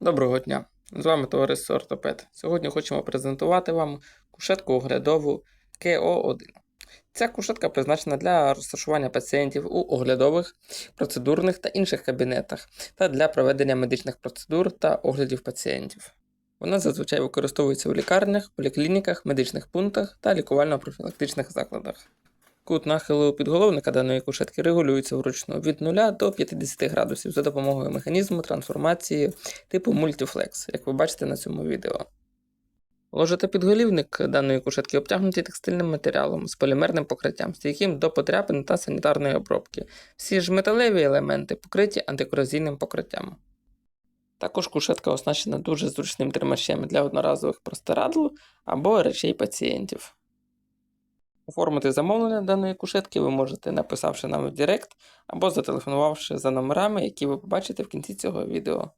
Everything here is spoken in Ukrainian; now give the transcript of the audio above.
Доброго дня! З вами товариство Ортопед. Сьогодні хочемо презентувати вам кушетку оглядову КО1. Ця кушетка призначена для розташування пацієнтів у оглядових, процедурних та інших кабінетах та для проведення медичних процедур та оглядів пацієнтів. Вона зазвичай використовується у лікарнях, поліклініках, медичних пунктах та лікувально-профілактичних закладах. Кут нахилу підголовника даної кушетки регулюється вручну від 0 до 50 градусів за допомогою механізму трансформації типу Multiflex, як ви бачите на цьому відео. Ложа та підголівник даної кушетки обтягнуті текстильним матеріалом з полімерним покриттям, стійким до потряпин та санітарної обробки. Всі ж металеві елементи покриті антикорозійним покриттям. Також кушетка оснащена дуже зручним тримачем для одноразових простирадл або речей пацієнтів. Оформити замовлення даної кушетки ви можете, написавши нам в Директ або зателефонувавши за номерами, які ви побачите в кінці цього відео.